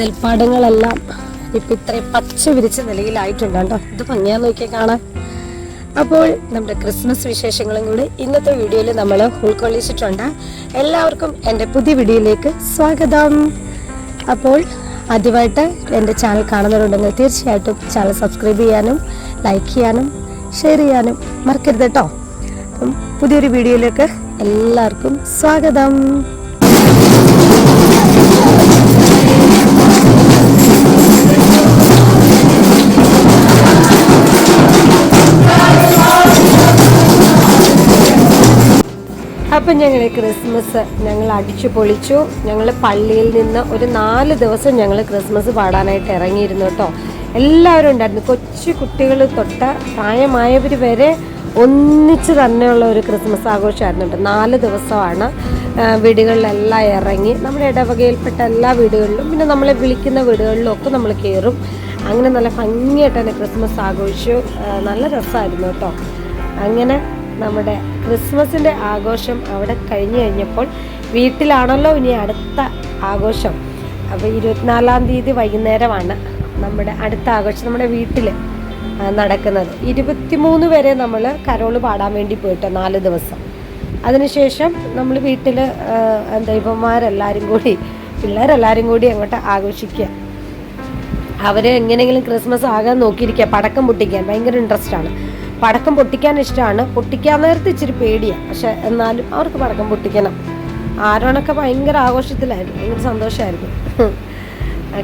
നെൽപ്പാടങ്ങളെല്ലാം ഇപ്പൊ ഇത്രയും പച്ച വിരിച്ച നിലയിലായിട്ടുണ്ട് കേട്ടോ. ഇത് ഭംഗിയാ നോക്കിയാൽ കാണാൻ അപ്പോൾ നമ്മുടെ ക്രിസ്മസ് വിശേഷങ്ങളും കൂടി ഇന്നത്തെ വീഡിയോയിൽ നമ്മൾ ഉൾക്കൊള്ളിച്ചിട്ടുണ്ട്. എല്ലാവർക്കും എന്റെ പുതിയ വീഡിയോയിലേക്ക് സ്വാഗതം. അപ്പോൾ ആദ്യമായിട്ട് എന്റെ ചാനൽ കാണുന്നവരുണ്ടെങ്കിൽ തീർച്ചയായിട്ടും ചാനൽ സബ്സ്ക്രൈബ് ചെയ്യാനും ലൈക്ക് ചെയ്യാനും ഷെയർ ചെയ്യാനും മറക്കരുത് കേട്ടോ. അപ്പം പുതിയൊരു വീഡിയോയിലേക്ക് എല്ലാവർക്കും സ്വാഗതം. അപ്പം ഞങ്ങൾ ക്രിസ്മസ് ഞങ്ങൾ അടിച്ചു പൊളിച്ചു. ഞങ്ങൾ പള്ളിയിൽ നിന്ന് ഒരു നാല് ദിവസം ഞങ്ങൾ ക്രിസ്മസ് പാടാനായിട്ട് ഇറങ്ങിയിരുന്നു കേട്ടോ. എല്ലാവരും ഉണ്ടായിരുന്നു. കൊച്ചു കുട്ടികൾ തൊട്ട് പ്രായമായവർ വരെ ഒന്നിച്ച് തന്നെയുള്ള ഒരു ക്രിസ്മസ് ആഘോഷമായിരുന്നു കേട്ടോ. നാല് ദിവസമാണ് വീടുകളിലെല്ലാം ഇറങ്ങി. നമ്മുടെ ഇടവകയിൽപ്പെട്ട എല്ലാ വീടുകളിലും പിന്നെ നമ്മളെ വിളിക്കുന്ന വീടുകളിലും ഒക്കെ നമ്മൾ കയറും. അങ്ങനെ നല്ല ഭംഗിയായിട്ട് തന്നെ ക്രിസ്മസ് ആഘോഷിച്ചു. നല്ല രസമായിരുന്നു കേട്ടോ. അങ്ങനെ നമ്മുടെ ക്രിസ്മസിന്റെ ആഘോഷം അവിടെ കഴിഞ്ഞു കഴിഞ്ഞപ്പോൾ വീട്ടിലാണല്ലോ ഇനി അടുത്ത ആഘോഷം. അപ്പോൾ ഇരുപത്തിനാലാം തീയതി വൈകുന്നേരമാണ് നമ്മുടെ അടുത്ത ആഘോഷം നമ്മുടെ വീട്ടിൽ നടക്കുന്നത്. ഇരുപത്തിമൂന്ന് വരെ നമ്മൾ കരോൾ പാടാൻ വേണ്ടി പോയിട്ട് നാല് ദിവസം. അതിനുശേഷം നമ്മൾ വീട്ടിൽ ദൈവന്മാരെല്ലാവരും കൂടി പിള്ളേരെല്ലാവരും കൂടി അങ്ങോട്ട് ആഘോഷിക്കുക അവർ എങ്ങനെയെങ്കിലും ക്രിസ്മസ് ആകാൻ നോക്കിയിരിക്കുക പടക്കം പൊട്ടിക്കാൻ. ഭയങ്കര ഇൻട്രസ്റ്റ് ആണ്. പടക്കം പൊട്ടിക്കാൻ ഇഷ്ടമാണ് പൊട്ടിക്കാൻ നേരത്തെ ഇച്ചിരി പേടിയാണ് പക്ഷെ എന്നാലും അവർക്ക് പടക്കം പൊട്ടിക്കണം. ആരോണൊക്കെ ഭയങ്കര ആഘോഷത്തിലായിരുന്നു. ഭയങ്കര സന്തോഷമായിരുന്നു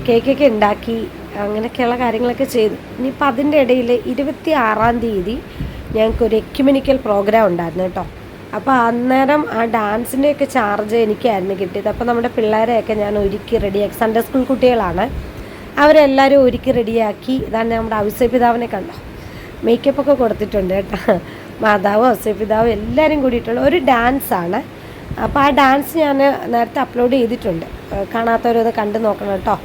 കേക്കൊക്കെ ഉണ്ടാക്കി അങ്ങനെയൊക്കെയുള്ള കാര്യങ്ങളൊക്കെ ചെയ്തു. ഇനിയിപ്പോൾ അതിന്റെ ഇടയിൽ ഇരുപത്തി ആറാം തീയതി ഞങ്ങൾക്കൊരു എക്യുമെനിക്കൽ പ്രോഗ്രാം ഉണ്ടായിരുന്നു കേട്ടോ. അപ്പോൾ അന്നേരം ആ ഡാൻസിന്റെയൊക്കെ ചാർജ് എനിക്കായിരുന്നു കിട്ടിയത്. അപ്പോൾ നമ്മുടെ പിള്ളേരെയൊക്കെ ഞാൻ ഒരുക്കി റെഡിയാക്കി. സൺഡേ സ്കൂൾ കുട്ടികളാണ്. അവരെല്ലാവരും ഒരുക്കി റെഡിയാക്കി. ഇതാണ് നമ്മുടെ ഔസപിതാവിനെ കണ്ടോ മേക്കപ്പ് ഒക്കെ കൊടുത്തിട്ടുണ്ട് കേട്ടോ. മാതാവും ഔസപിതാവും എല്ലാവരും കൂടിയിട്ടുള്ള ഒരു ഡാൻസാണ്. അപ്പോൾ ആ ഡാൻസ് ഞാൻ നേരത്തെ അപ്ലോഡ് ചെയ്തിട്ടുണ്ട്. കാണാത്തവരത് കണ്ടു നോക്കണം കേട്ടോ.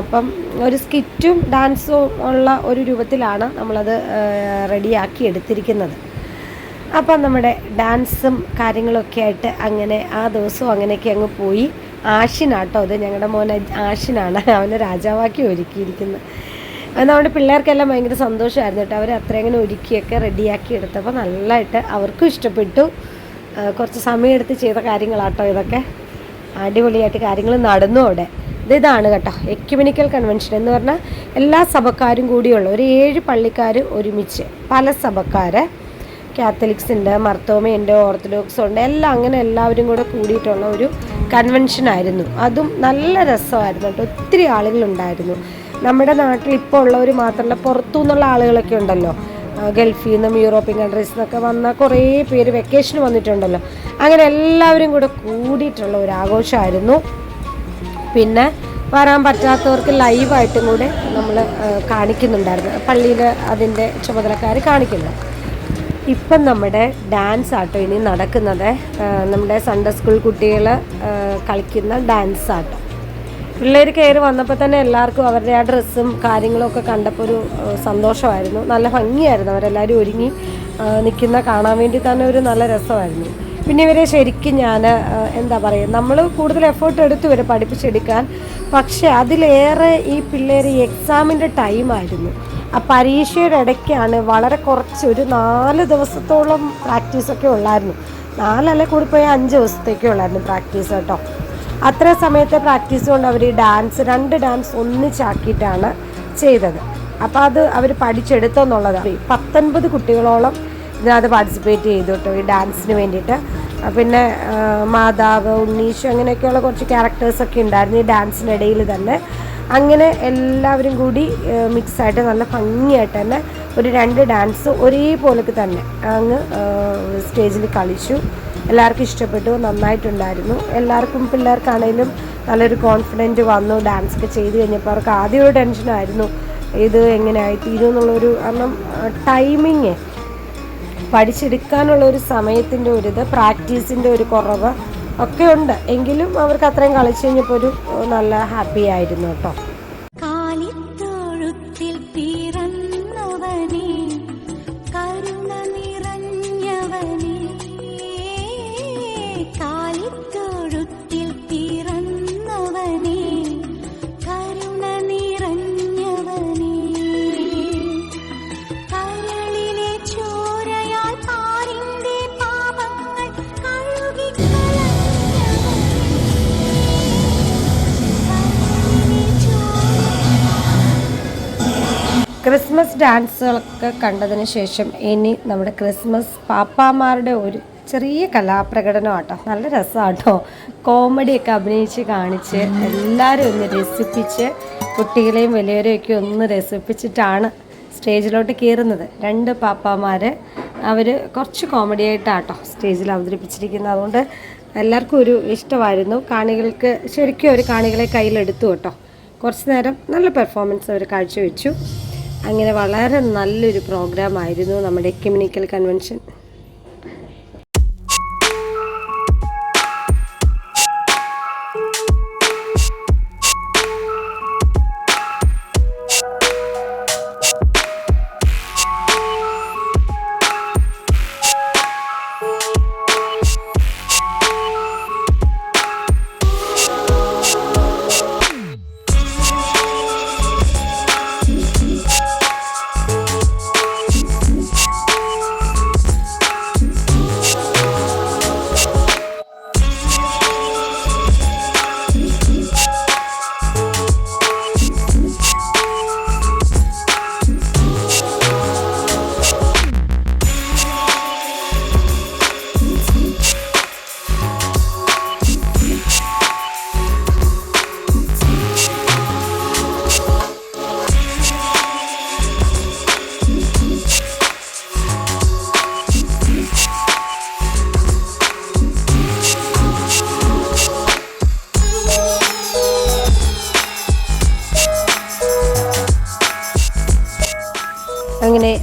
അപ്പം ഒരു സ്കിറ്റും ഡാൻസും ഉള്ള ഒരു രൂപത്തിലാണ് നമ്മളത് റെഡിയാക്കി എടുത്തിരിക്കുന്നത്. അപ്പം നമ്മുടെ ഡാൻസും കാര്യങ്ങളൊക്കെ ആയിട്ട് അങ്ങനെ ആ ദിവസവും അങ്ങനെയൊക്കെ അങ്ങ് പോയി. ആഷിനാട്ടോ അത് ഞങ്ങളുടെ മോനെ ആഷിനാണ്. അവനെ രാജാവാക്കി ഒരുക്കിയിരിക്കുന്നത്. അത് നമ്മുടെ പിള്ളേർക്കെല്ലാം ഭയങ്കര സന്തോഷമായിരുന്നു കേട്ടോ. അവർ അത്രയും ഒരുക്കിയൊക്കെ റെഡിയാക്കി എടുത്തപ്പോൾ നല്ലതായിട്ട് അവർക്കും ഇഷ്ടപ്പെട്ടു. കുറച്ച് സമയമെടുത്ത് ചെയ്ത കാര്യങ്ങളാട്ടോ ഇതൊക്കെ. അടിപൊളിയായിട്ട് കാര്യങ്ങൾ നടന്നു അവിടെ. ഇത് ഇതാണ് കേട്ടോ എക്യുമിനിക്കൽ കൺവെൻഷൻ എന്ന് പറഞ്ഞാൽ എല്ലാ സഭക്കാരും കൂടിയുള്ള ഒരു ഏഴ് പള്ളിക്കാർ ഒരുമിച്ച്. പല സഭക്കാർ കാത്തലിക്സ് ഉണ്ട് മർത്തോമയുണ്ട് ഓർത്തഡോക്സ് ഉണ്ട് എല്ലാം അങ്ങനെ എല്ലാവരും കൂടെ കൂടിയിട്ടുള്ള ഒരു കൺവെൻഷൻ ആയിരുന്നു. അതും നല്ല രസമായിരുന്നു കേട്ടോ ഒത്തിരി ആളുകളുണ്ടായിരുന്നു. നമ്മുടെ നാട്ടിൽ ഇപ്പോൾ ഉള്ളവർ മാത്രമല്ല പുറത്തു നിന്നുള്ള ആളുകളൊക്കെ ഉണ്ടല്ലോ. ഗൾഫിൽ നിന്നും യൂറോപ്യൻ കൺട്രീസിൽ നിന്നൊക്കെ വന്ന കുറേ പേര് വെക്കേഷന് വന്നിട്ടുണ്ടല്ലോ. അങ്ങനെ എല്ലാവരും കൂടെ കൂടിയിട്ടുള്ള ഒരു ആഘോഷമായിരുന്നു. പിന്നെ വരാൻ പറ്റാത്തവർക്ക് ലൈവായിട്ടും കൂടെ നമ്മൾ കാണിക്കുന്നുണ്ടായിരുന്നു. പള്ളിയിൽ അതിന്റെ ചുമതലക്കാർ കാണിക്കുന്നു. ഇപ്പം നമ്മുടെ ഡാൻസ് ആട്ടോ ഇനി നടക്കുന്നത്. നമ്മുടെ സൺഡേ സ്കൂൾ കുട്ടികൾ കളിക്കുന്ന ഡാൻസ് ആട്ടോ. പിള്ളേർ കയറി വന്നപ്പോൾ തന്നെ എല്ലാവർക്കും അവരുടെ ആ ഡ്രസ്സും കാര്യങ്ങളും ഒക്കെ കണ്ടപ്പോൾ ഒരു സന്തോഷമായിരുന്നു. നല്ല ഭംഗിയായിരുന്നു അവരെല്ലാവരും ഒരുങ്ങി നിൽക്കുന്ന കാണാൻ വേണ്ടി തന്നെ ഒരു നല്ല രസമായിരുന്നു. പിന്നെ ഇവരെ ശരിക്കും ഞാൻ എന്താ പറയുക നമ്മൾ കൂടുതൽ എഫേർട്ട് എടുത്തു ഇവരെ പഠിപ്പിച്ചെടുക്കാൻ. പക്ഷേ അതിലേറെ ഈ പിള്ളേർ ഈ എക്സാമിന്റെ ടൈമായിരുന്നു ആ പരീക്ഷയുടെ ഇടയ്ക്കാണ് വളരെ കുറച്ച് ഒരു നാല് ദിവസത്തോളം പ്രാക്ടീസൊക്കെ ഉള്ളായിരുന്നു. നാലല്ല പോയാൽ അഞ്ച് ദിവസത്തേക്കേ ഉള്ളായിരുന്നു പ്രാക്ടീസ് കേട്ടോ. അത്ര സമയത്തെ പ്രാക്ടീസ് കൊണ്ട് അവർ ഡാൻസ് രണ്ട് ഡാൻസ് ഒന്നിച്ചാക്കിയിട്ടാണ് ചെയ്തത്. അപ്പോൾ അത് അവർ പഠിച്ചെടുത്തെന്നുള്ളതാണ്. പത്തൊൻപത് കുട്ടികളോളം ഇതിനകത്ത് പാർട്ടിസിപ്പേറ്റ് ചെയ്തു കേട്ടോ ഈ ഡാൻസിന് വേണ്ടിയിട്ട്. പിന്നെ മാതാവ് ഉണ്ണീഷ് അങ്ങനെയൊക്കെയുള്ള കുറച്ച് ക്യാരക്ടേഴ്സൊക്കെ ഉണ്ടായിരുന്നു ഈ ഡാൻസിനിടയിൽ തന്നെ. അങ്ങനെ എല്ലാവരും കൂടി മിക്സായിട്ട് നല്ല ഭംഗിയായിട്ട് തന്നെ ഒരു രണ്ട് ഡാൻസ് ഒരേപോലൊക്കെ തന്നെ അങ്ങ് സ്റ്റേജിൽ കളിച്ചു. എല്ലാവർക്കും ഇഷ്ടപ്പെട്ടു നന്നായിട്ടുണ്ടായിരുന്നു. എല്ലാവർക്കും പിള്ളേർക്കാണേലും നല്ലൊരു കോൺഫിഡന്റ് വന്നു ഡാൻസ് ഒക്കെ ചെയ്ത് കഴിഞ്ഞപ്പോൾ അവർക്ക് ആദ്യം ഒരു ടെൻഷനായിരുന്നു ഇത് എങ്ങനെയായി തീരും എന്നുള്ളൊരു കാരണം ടൈമിങ് പഠിച്ചെടുക്കാനുള്ള ഒരു സമയത്തിന്റെ ഒരു ഇത് പ്രാക്ടീസിന്റെ ഒരു കുറവ് ഒക്കെ ഉണ്ട്. എങ്കിലും അവർക്ക് അത്രയും കളിച്ചു കഴിഞ്ഞപ്പോൾ ഒരു നല്ല ഹാപ്പി ആയിരുന്നു കേട്ടോ. ക്രിസ്മസ് ഡാൻസുകളൊക്കെ കണ്ടതിന് ശേഷം ഇനി നമ്മുടെ ക്രിസ്മസ് പാപ്പാമാരുടെ ഒരു ചെറിയ കലാപ്രകടനം ആട്ടോ നല്ല രസമാട്ടോ. കോമഡിയൊക്കെ അഭിനയിച്ച് കാണിച്ച് എല്ലാവരും ഒന്ന് രസിപ്പിച്ച് കുട്ടികളെയും വലിയവരെയൊക്കെ ഒന്ന് രസിപ്പിച്ചിട്ടാണ് സ്റ്റേജിലോട്ട് കയറുന്നത്. രണ്ട് പാപ്പാമാർ അവർ കുറച്ച് കോമഡി ആയിട്ടാട്ടോ സ്റ്റേജിൽ അവതരിപ്പിച്ചിരിക്കുന്നത്. അതുകൊണ്ട് എല്ലാവർക്കും ഒരു ഇഷ്ടമായിരുന്നു. കാണികൾക്ക് ശരിക്കും ഒരു കാണികളെ കയ്യിലെടുത്തു കേട്ടോ. കുറച്ച് നേരം നല്ല പെർഫോമൻസ് അവർ കാഴ്ചവെച്ചു. അങ്ങനെ വളരെ നല്ലൊരു പ്രോഗ്രാം ആയിരുന്നു നമ്മുടെ എക്യുമിനിക്കൽ കൺവെൻഷൻ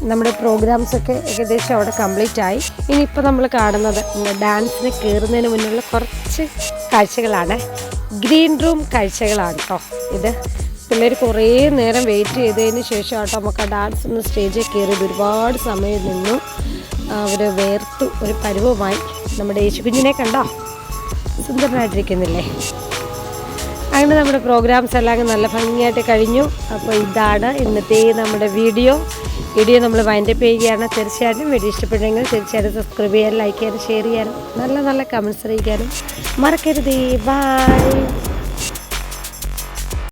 നമ്മുടെ പ്രോഗ്രാംസ് ഒക്കെ ഏകദേശം അവിടെ കംപ്ലീറ്റ് ആയി. ഇനിയിപ്പോൾ നമ്മൾ കാണുന്നത് ഡാൻസിന് കയറുന്നതിന് മുന്നുള്ള കുറച്ച് കാഴ്ചകളാണ്. ഗ്രീൻ റൂം കാഴ്ചകളാണ് കേട്ടോ ഇത്. പിള്ളേർ കുറേ നേരം വെയിറ്റ് ചെയ്തതിന് ശേഷം ആട്ടോ നമുക്ക് ആ ഡാൻസ് ഒന്ന് സ്റ്റേജിൽ കയറിയത്. ഒരുപാട് സമയം നിന്നു. അവർ വേർത്തു ഒരു പരുവമായി. നമ്മുടെ യേശുകുഞ്ഞിനെ കണ്ടോ? സുന്ദരനായിട്ടിരിക്കുന്നില്ലേ? അങ്ങനെ നമ്മുടെ പ്രോഗ്രാംസ് എല്ലാം നല്ല ഭംഗിയായിട്ട് കഴിഞ്ഞു. അപ്പോൾ ഇതാണ് ഇന്നത്തെ നമ്മുടെ വീഡിയോ വീഡിയോ നമ്മൾ വൈൻഡപ്പ് ചെയ്യുകയാണ്. തീർച്ചയായിട്ടും വീഡിയോ ഇഷ്ടപ്പെട്ടെങ്കിൽ തീർച്ചയായിട്ടും സബ്സ്ക്രൈബ് ചെയ്യാനും ലൈക്ക് ചെയ്യാനും ഷെയർ ചെയ്യാനും നല്ല നല്ല കമൻസ് അറിയിക്കാനും മറക്കരുത്. ബൈ